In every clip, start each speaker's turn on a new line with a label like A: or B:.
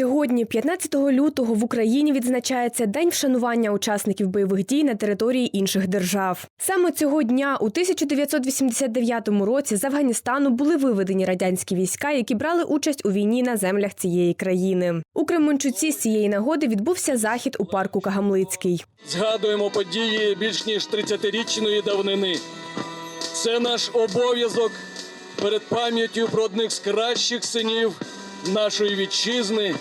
A: Сьогодні, 15 лютого, в Україні відзначається День вшанування учасників бойових дій на території інших держав. Саме цього дня, у 1989 році, з Афганістану були виведені радянські війська, які брали участь у війні на землях цієї країни. У Кременчуці з цієї нагоди відбувся захід у парку Кагамлицький.
B: Згадуємо події більш ніж 30-річної давнини. Це наш обов'язок перед пам'яттю про одних з кращих синів нашої вітчизни,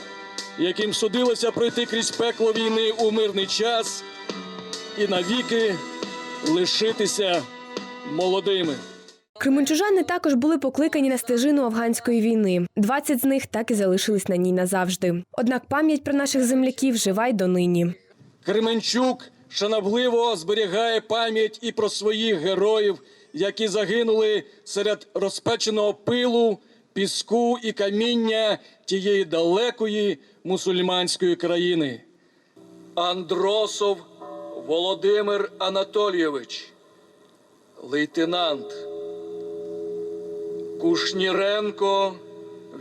B: яким судилося пройти крізь пекло війни у мирний час і навіки лишитися молодими.
A: Кременчужани також були покликані на стежину афганської війни. 20 з них так і залишились на ній назавжди. Однак пам'ять про наших земляків жива й донині.
B: Кременчук шанобливо зберігає пам'ять і про своїх героїв, які загинули серед розпеченого пилу, піску і каміння тієї далекої мусульманської країни. Андросов Володимир Анатолійович, лейтенант. Кушніренко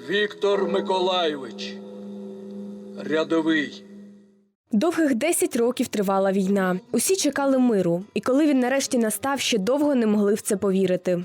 B: Віктор Миколайович, рядовий.
A: Довгих 10 років тривала війна. Усі чекали миру, і коли він нарешті настав, ще довго не могли в це повірити.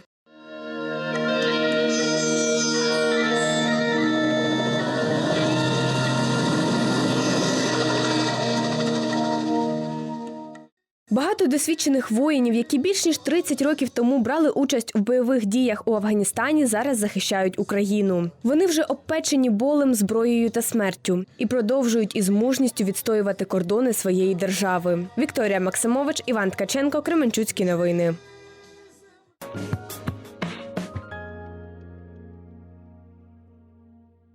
A: Багато досвідчених воїнів, які більш ніж 30 років тому брали участь у бойових діях у Афганістані, зараз захищають Україну. Вони вже обпечені болем, зброєю та смертю і продовжують із мужністю відстоювати кордони своєї держави. Вікторія Максимович, Іван Ткаченко, Кременчуцькі новини.